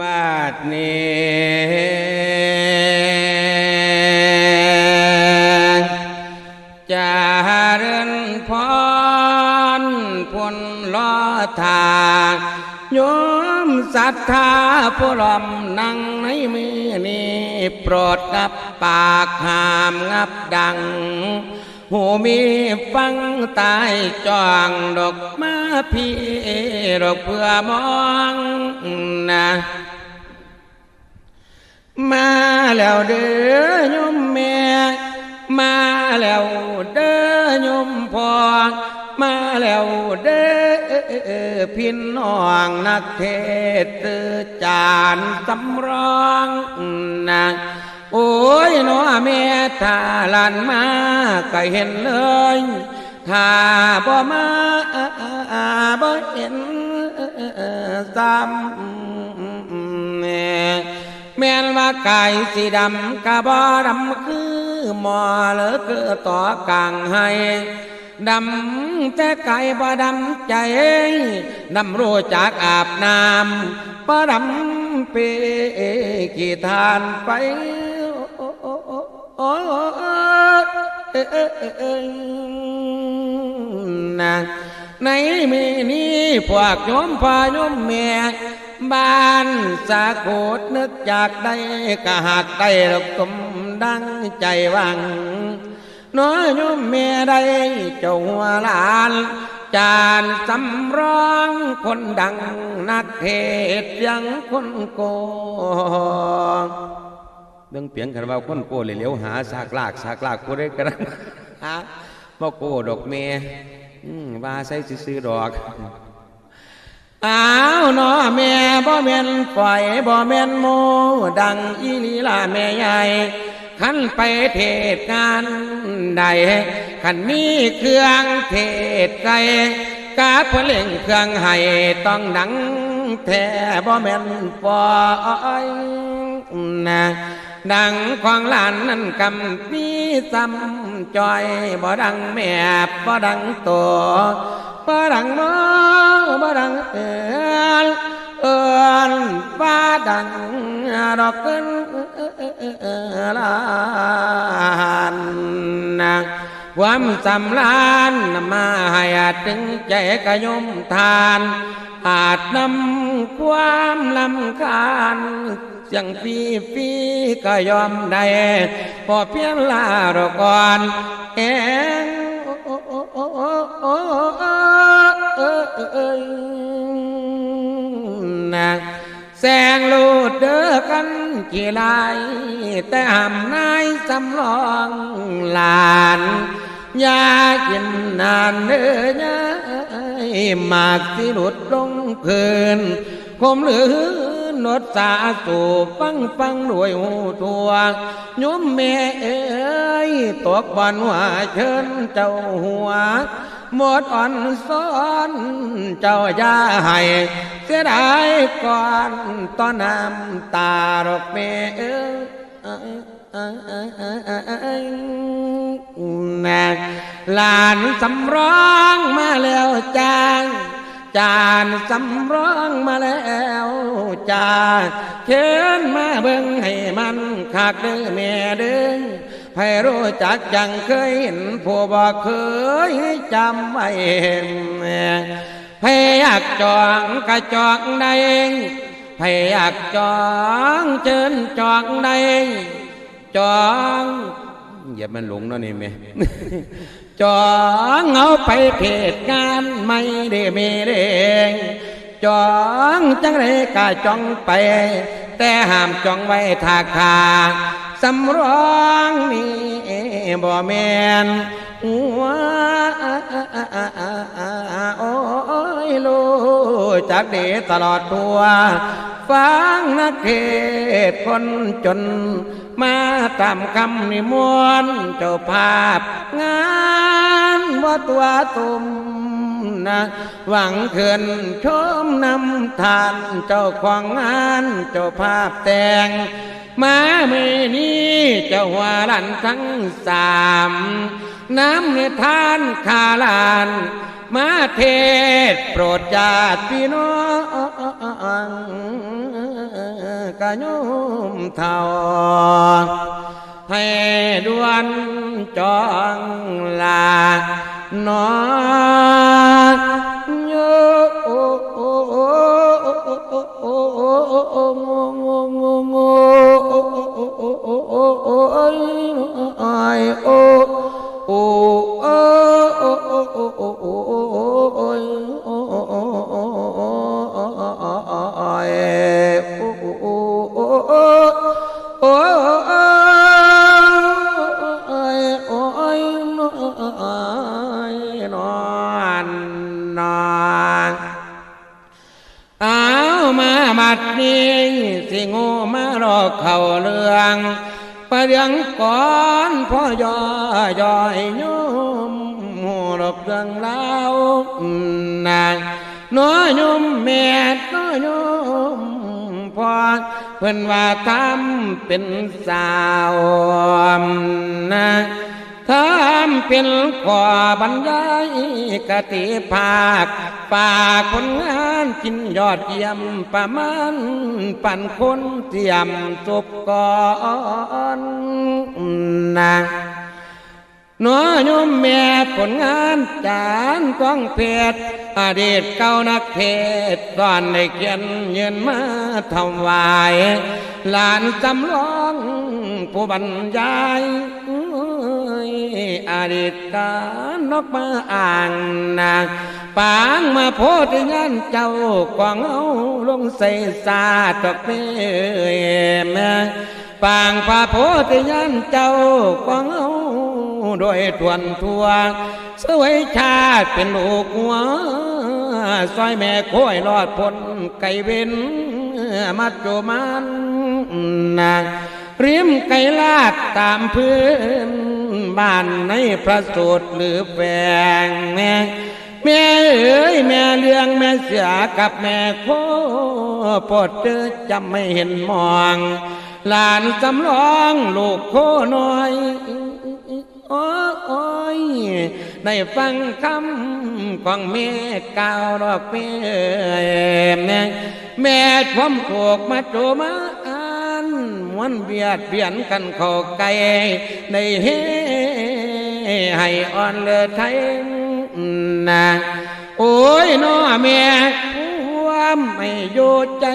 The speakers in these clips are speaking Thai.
บาดนี้จะเริญพรพลลอทางโยมศรัทธาผู้ลอมนั่งในมือนี้โปรดกับปากหามงับดัง หูมีฟังตายจองดอกมาพี่ดอกเพื่อมองนะมาแล้วเด้อยมแม่มาแล้วเด้อยมพ่อมาแล้วเด้อพี่น้องนักเทศจานสำรองนะ โอ้ยน้อแม่ถ้าหลานมาก็เห็นเลยถ้าบ่มาบ่เห็นซ้ำแม่แม่นว่าไกายสีดำกะบ่ดำคือหมอเหลือเคือต่อกลางให้ดำแต่กายบ่ดำใจดำรู้จักอาบน้ำบ่ดำเปกี่ทานไป นะในมือนี้พวกโยมพ่อโยมแม่บ้านสาโคดนึกจากได้กะหักได้รกสมดังใจหวังน้อยโยมเมียได้เจ้าหัวหลานจานสำร้องคนดังนักเทศยังคนโก เรื่องเปียงขันว่าคนโกเลยเหลียวหาสากลากสากลากผู้ได้กระหาบ่โกดอกเมียอืมว่าใส่ซื้อๆดอกอ้าวน้อแม่บ่แม่นปล่อยบ่แม่นโมดังอีลีลาแม่ใหญ่ขันไปเทศงานใดขันมีเครื่องเทศใจกาเพล่งเครื่องให้ต้องดังแท้บ่แม่นปล่อยนะ ดังของหลานนั้นกำมีซ้ำจอยบ่ดังแม่บ่ดังตัวบ่ดังน้อบ่ดังเอินเอินว่าดังดอกเกินลานนะความสำลานมาให้อาจถึงใจกะยมทาน อาจนำความลำคาญ เสียงฟีฟีก็ยอมได้พอเพียงลาดกก่อนเองนะแสงลูดเด้อกันกี่ลายแต่หำนายสำรองหลานอยากินนานเด้อยามากที่หลุดลงพื้นคมหรือ นดสาสูฟังฟังรวยหูทัวโยมแม่เอ้ยตกบอนหัวเชิญเจ้าหัวหมดอ่อนซ้อนเจ้าอย่าให้เสียดายก่อนต้อนน้ำตาดอกแม่เอ้ยหลานสำรองมาแล้วจาง จานสำรองมาแล้วจานเชิญมาเบิ่งให้มันคักเด้อแม่เด้อให้รู้จักจังเคยเห็นผู้บ่เคยจำไว้ให้อยากจองก็จองได้ให้อยากจองเชิญจองได้จองอย่ามันหลงเนาะนี่แม่ จองเอาไปเพจงานไม่ได้เมเรงจองจังไรกะจองไป แต่ห้ามจองไว้ทาคาสำรองนี่บ่แมนหัวโอ้ยลูจักเดตลอดตัว ฟังนักเทศคนจน มาตามคำนิมนต์เจ้าภาพ งานว่าตัวตุมนะหวังเขินชมนำทานเจ้าของงานเจ้าภาพแต่งมาเมื่อนี้เจ้าหัวลันทั้งสามน้ำเนทานคาลาน มาเทศโปรดญาติพี่น้อง cả nhóm thảo hay đoan chọn là nó nhớ ô ô ô ô ô ô ô ô ô นอนเอามาบัดนี้สิงูมารอเข่าเรื่องประเรื่งก่อนพ่อย่อย่อยโยมหูดอกเรื่องเล่านางน้อยโยมแม่น้อยโยมพ่อเพิ่นว่าทำเป็นสาวนะ ทำเป็นขอบรรยายกติภาคฝากผลงานกินยอดเยี่ยมประมาณปั่นคนเตรียมจบก่อนนะน้อยมแม่ผลงานจานกองเพชรอดีตเก่านักเทศน์ก่อนได้เขียนยืนมาถวาย หลานจำลองผู้บรรยาย ยอดีตกานกมาอ่างนางปางมาโพธิงานเจ้ากวางเอาลงใส่สาดอกเมยแม่ปางพาโพธิงานเจ้ากวางเอาโดยทวนทัวสวยชาติเป็นลูกหัวซอยแม่โค้ยรอดพ้นไก่เว้นมัดโจมันนางริมไก่ลาดตามพื้น บ้านในพระสูตรหรือแฝงแม่แม่เอ๋ยแม่เลี้ยงแม่เสียกับแม่โคปวดเจอจำไม่เห็นมอง หลานจำลองลูกโคน้อยโอ้โอยได้ฟังคำของแม่กล่าวดอกแม่แม่แม่ควมถูกมาโจมาอ่านมวนเบียดเบียนกันเข้าไกลในเฮ ให้อ่อนเลือไทยนะโอ้ยน้อแม่ความไม่อยู่ใจ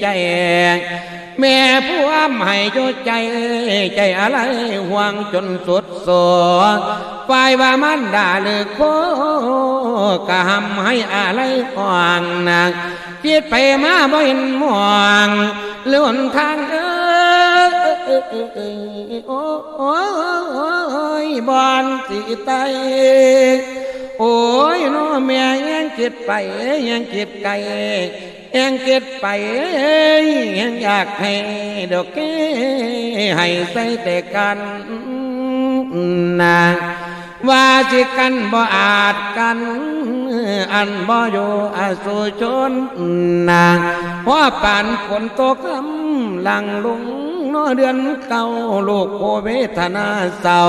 ใจ แม่ผู้อ้ำให้โยใจใจอะไรห่วงจนสุดโสฝ่ายว่ามันด่าหรือโคกะหำให้อะไรห่วงนะคิดไปมาบ่เห็นหมองเลื่อนทางเอ้ โอ้ยบอนสีไตโอ้ยน้อแม่ยังคิดไปยังคิดไกลยังคิดไปยังอยากให้ดอกแก้ให้ใส่แต่กันนะว่าสิกันบ่อาจกัน อันบ่อยู่อาสุชนนะเพราะปานฝนตกคำหลังลุง นอเดือนเก่าลูกโคเวทนาเศร้า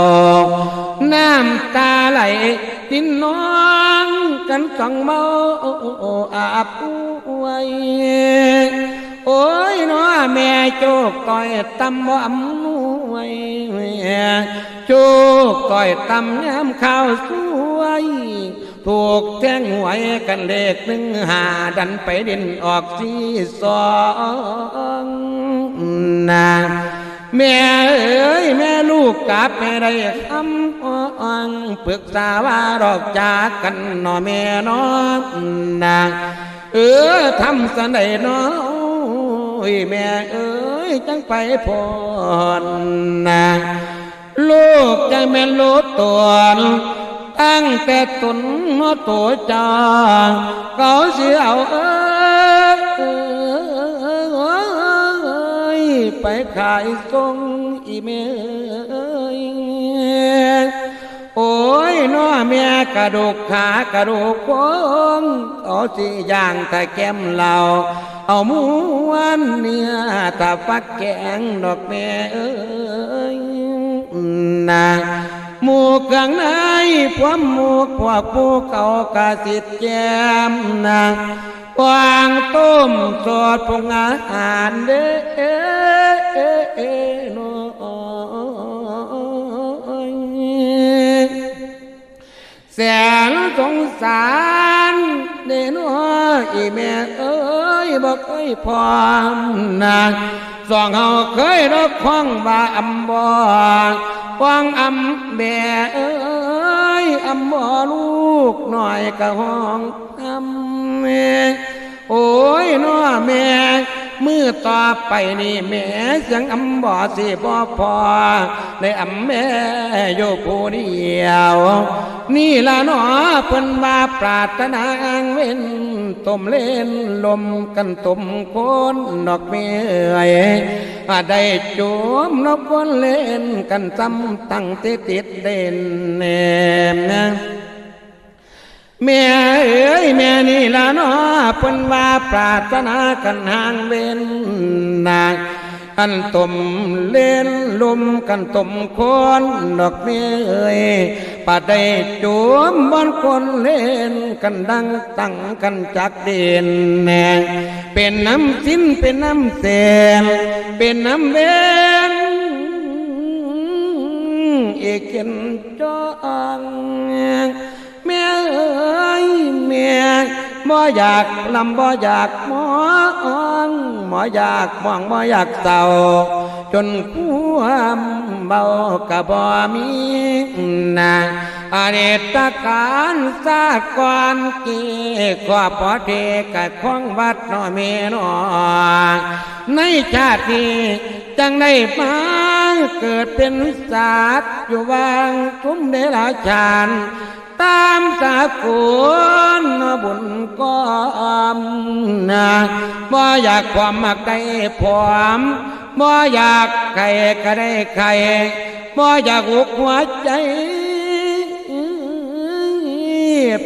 น้ำตาไหลดินน้องกันสองเมาอาบไว้โอ้ยน้อแม่โจกต่อยตำบ่อำนวยโจกต่อยตำย้ำข้าวสวยถูกแทงหวยกันเลขหนึ่งหาดันไปเด่นออกสีสอง นาแม่เอ้ยแม่ลูกกลับแม่ได้คำอ่องปรึกษาว่าดอกจากกันนอแม่น้องนาเออทำสันใดน้อยแม่เอ้ยจังไปพรนาลูกจะแม่ลูกตัวตั้งแต่ตุนมาตัวจาเขาเสียเอาเอ้ ไปขายทรงอีเมยโอ้ยน้อแม่กระดูกขากระดูกโค้งเอาสิย่างต่แก้มเราเอาม้วนเนื้อตาฟักแกงดอกแม่เอ้ยนะหมูกลางในพวมหมูพวกผู้เขากาสิทธิ์แจมนะวางต้มสดปรุงอาหารเด้อ น้อยแสนสงสารเด้อน้อยอีแม่เอ้ยบอกเคยพร้อมนะสองเฮาเคยรบคว้างบ่าอำบ่คว้างอำแม่เอ้ยอำบ่ลูกหน่อยกะห้องอำแม่โอ้ยน้อแม่มือต่อไปนี่แม่เสียงอำบ่สิบ่พอได้อำแม่อยู่ผู้เดียว นี่ละหนอเพิ่นว่าปรารถนาอ้างเว้นต้มเล่นลมกันต้มโคนดอกเมยอาได้จมนกวนเล่นกันจำตั้งติดติดเด่นแนมนะ แม่เอ๋ยแม่นี่ละเนาะเพิ่นว่าปรารถนากันห่างเว้นนาอันตมเล่นลมกันตมคนดอกเมเอ๋ยปัดได้จูมบอนคนเล่นกันดังตั้งกันจักเด่นแน่เป็นน้ำสิ้นเป็นน้ำเสนเป็นน้ำเวนเอกเข็นจองแม่เอ้ ยแม่บ่อยากลำบ่อยากมองบ่อยากมองบ่อยากเศร้าจนความเบากะบ่มีนาอเนตการสาก่อนเกี่ขอพอเทกะของวัดนอเมนอในชาตินี้จังได้มาเกิดเป็นศาสตร์อยู่วางทุ่มเดราชาน ตามสากุลบุญก้อมนะบ่อยากความมาไกลพร้อมบ่อยากใครก็ได้ใครบ่อยากหุกหัวใจ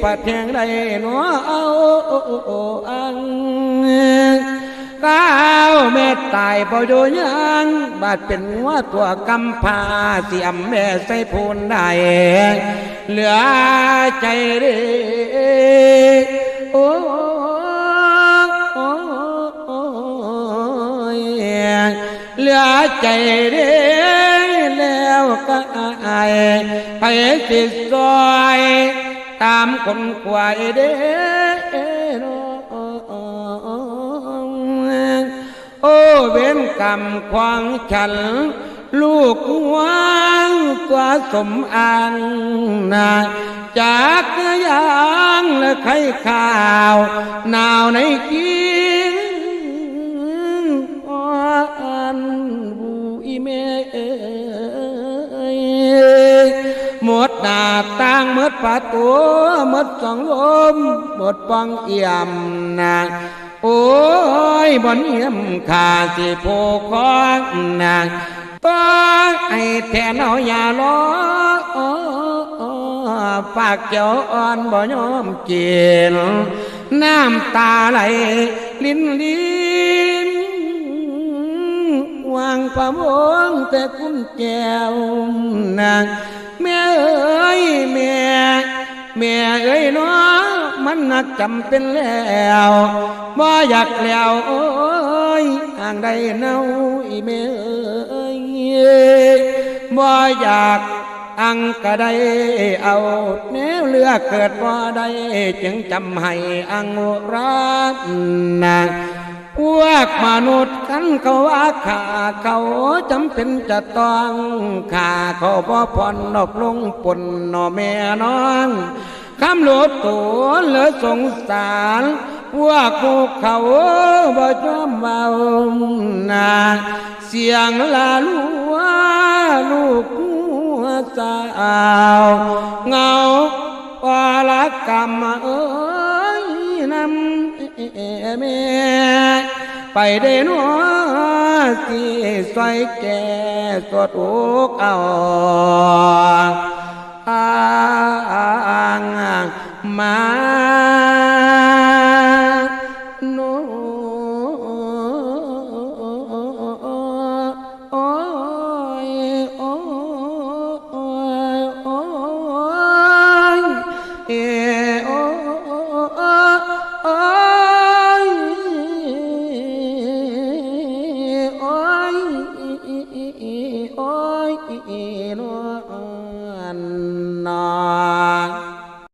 ปัดแทงได้หนัวเอาอัง ก้าวแม่ตายบ่อยู่ยังบาดเป็นหัวตัวกำพาเสียมแม่ใส่พูนได้เหลือใจเด้โอ้เหลือใจเด้แล้วก็อายไปสิซอย ตามคนควายเด้ เว้นกรรมควางฉัน ลูกหวางตัวสมอังนาจากยางและไข่ข้าว หนาวในกินอันบูอีเมเอ้ยหมดหน้าต่างหมดประตูหมดสองลมหมดปองเอี่ยมนา โอ้ยบนเยี่ยมขาสิโพคอนางต้อยไอ้แทนเอาอย่าล้อฝากเจ้าอ่อนบ่ยอมกินน้ำตาไหลลิ้นลิ้นวางประมงแต่คุณแก้วนางแม่เอ้ยแม่ แม่เอ้ยนาะมันนักจำเป็นแล้วบ่อยากแล้วโอ้ยห่างใดเนาอีแม่เอ้ยบ่อยากอังก็ได้เอาแนวเลือกเกิดบ่ได้จึงจำให้อังรักนะ พวกมนุษย์กันเขาว่าขาเขาจำเป็นจะต้องขาเขาบ่ผ่อนนอกลงปนนอแม่น้องคำหลบตัวเหลือสงสารพวกพวกเขาบ่จอมเบานาเสียงลาลัวลูกหัวสาวเงาปาลกรรมเอ้ยนำแม่ ไปเดนัวสิใส่แก่สวดอกเอาอ่างมา